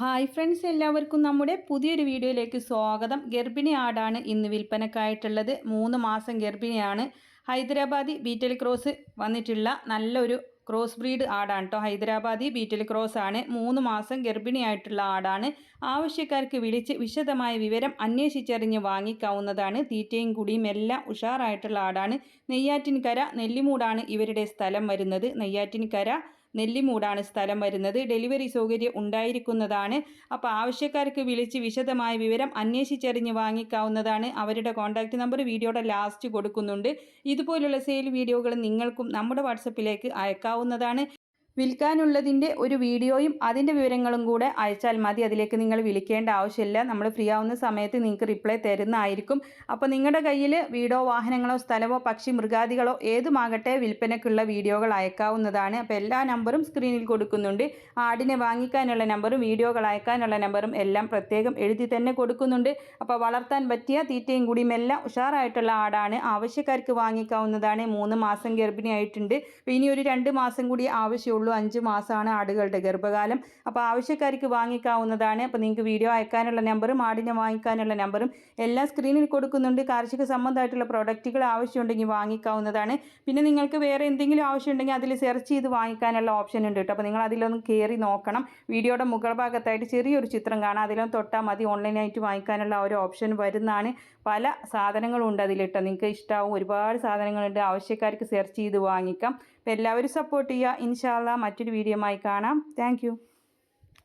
Hi friends എല്ലാവർക്കും നമ്മുടെ പുതിയൊരു വീഡിയോയിലേക്ക് സ്വാഗതം. ഗർഭിണി ആടാണ് ഇന്ന് വിൽപ്പനക്കായിട്ടുള്ളത്. മൂന്ന് മാസം ഗർഭിണിയാണ്. ഹൈദരാബാദി ബീറ്റൽ ക്രോസ് വന്നിട്ടുള്ള നല്ലൊരു ക്രോസ് ബ്രീഡ് ആടാണ് കേട്ടോ ഹൈദരാബാദി ബീറ്റൽ ക്രോസ് ആണ്. മൂന്ന് മാസം ഗർഭിണിയായിട്ടുള്ള ആടാണ്. ആവശ്യക്കാർക്ക് വിളിച്ച് വിശദമായ വിവരം അന്വേഷിച്ചറിഞ്ഞ് വാങ്ങിക്കാവുന്നതാണ്. തീറ്റയും കുടിയും എല്ലാം ഉഷാറായിട്ടുള്ള ആടാണ്. നെയ്യാറ്റിൻകര നെല്ലിമൂടാണ് ഇവരുടെ സ്ഥലം വരുന്നത്. നെയ്യാറ്റിൻകര നെല്ലിമൂടാണ് സ്ഥലം വരുന്നത്. ഡെലിവറി സൗകര്യം ഉണ്ടായിരിക്കുന്നതാണ്. അപ്പോൾ ആവശ്യക്കാർക്ക് വിളിച്ച് വിശദമായ വിവരം അന്വേഷിച്ചറിഞ്ഞ് വാങ്ങിക്കാവുന്നതാണ് അവരുടെ കോൺടാക്റ്റ് നമ്പർ. വീഡിയോയുടെ ലാസ്റ്റ് കൊടുക്കുന്നുണ്ട്. ഇതുപോലുള്ള സെയിൽ വീഡിയോകൾ നിങ്ങൾക്കും നമ്മുടെ വാട്സപ്പിലേക്ക് അയക്കാവുന്നതാണ്. വിൽക്കാനുള്ളതിന്റെ ഒരു വീഡിയോയും അതിന്റെ വിവരങ്ങളും കൂടെ അയച്ചാൽ മതി. അതിലേക്ക് നിങ്ങൾ വിളിക്കേണ്ട ആവശ്യമില്ല. നമ്മൾ ഫ്രീ ആവുന്ന സമയത്ത് നിങ്ങൾക്ക് റിപ്ലൈ തരുന്നതായിരിക്കും. അപ്പോൾ നിങ്ങളുടെ കയ്യിൽ വീടോ വാഹനങ്ങളോ സ്ഥലമോ പക്ഷി മൃഗാദികളോ ഏതുമാകട്ടെ വിൽപ്പനയ്ക്കുള്ള വീഡിയോകൾ അയക്കാവുന്നതാണ്. അപ്പോൾ എല്ലാ നമ്പറും സ്ക്രീനിൽ കൊടുക്കുന്നുണ്ട്. ആടിനെ വാങ്ങിക്കാനുള്ള നമ്പറും വീഡിയോകൾ അയക്കാനുള്ള നമ്പറും എല്ലാം പ്രത്യേകം എഴുതി തന്നെ കൊടുക്കുന്നുണ്ട്. അപ്പോൾ വളർത്താൻ പറ്റിയ തീറ്റയും കൂടിയും എല്ലാം ഉഷാറായിട്ടുള്ള ആടാണ്. ആവശ്യക്കാർക്ക് വാങ്ങിക്കാവുന്നതാണ്. മൂന്ന് മാസം ഗർഭിണിയായിട്ടുണ്ട്. ഇനി ഒരു രണ്ട് മാസം കൂടി ആവശ്യമുള്ളൂ. ഉള്ളൂ. അഞ്ച് മാസമാണ് ആടുകളുടെ ഗർഭകാലം. അപ്പോൾ ആവശ്യക്കാർക്ക് വാങ്ങിക്കാവുന്നതാണ്. അപ്പോൾ നിങ്ങൾക്ക് വീഡിയോ അയക്കാനുള്ള നമ്പറും ആടിനെ വാങ്ങിക്കാനുള്ള നമ്പറും എല്ലാം സ്ക്രീനിൽ കൊടുക്കുന്നുണ്ട്. കാർഷിക സംബന്ധമായിട്ടുള്ള പ്രൊഡക്റ്റുകൾ ആവശ്യമുണ്ടെങ്കിൽ വാങ്ങിക്കാവുന്നതാണ്. പിന്നെ നിങ്ങൾക്ക് വേറെ എന്തെങ്കിലും ആവശ്യമുണ്ടെങ്കിൽ അതിൽ സെർച്ച് ചെയ്ത് വാങ്ങിക്കാനുള്ള ഓപ്ഷൻ ഉണ്ട് കേട്ടോ. അപ്പോൾ നിങ്ങൾ അതിലൊന്ന് കയറി നോക്കണം. വീഡിയോയുടെ മുകൾ ഭാഗത്തായിട്ട് ചെറിയൊരു ചിത്രം കാണാം. അതിലൊന്ന് തൊട്ടാൽ മതി. ഓൺലൈനായിട്ട് വാങ്ങിക്കാനുള്ള ഒരു ഓപ്ഷൻ വരുന്നതാണ്. പല സാധനങ്ങളും ഉണ്ട് അതിലിട്ടോ നിങ്ങൾക്ക് ഇഷ്ടമാവും ഒരുപാട് സാധനങ്ങളുണ്ട്. ആവശ്യക്കാർക്ക് സെർച്ച് ചെയ്ത് വാങ്ങിക്കാം. അപ്പോൾ എല്ലാവരും സപ്പോർട്ട് ചെയ്യുക. ഇൻഷാല്ല മറ്റൊരു വീഡിയോ കാണാം. താങ്ക്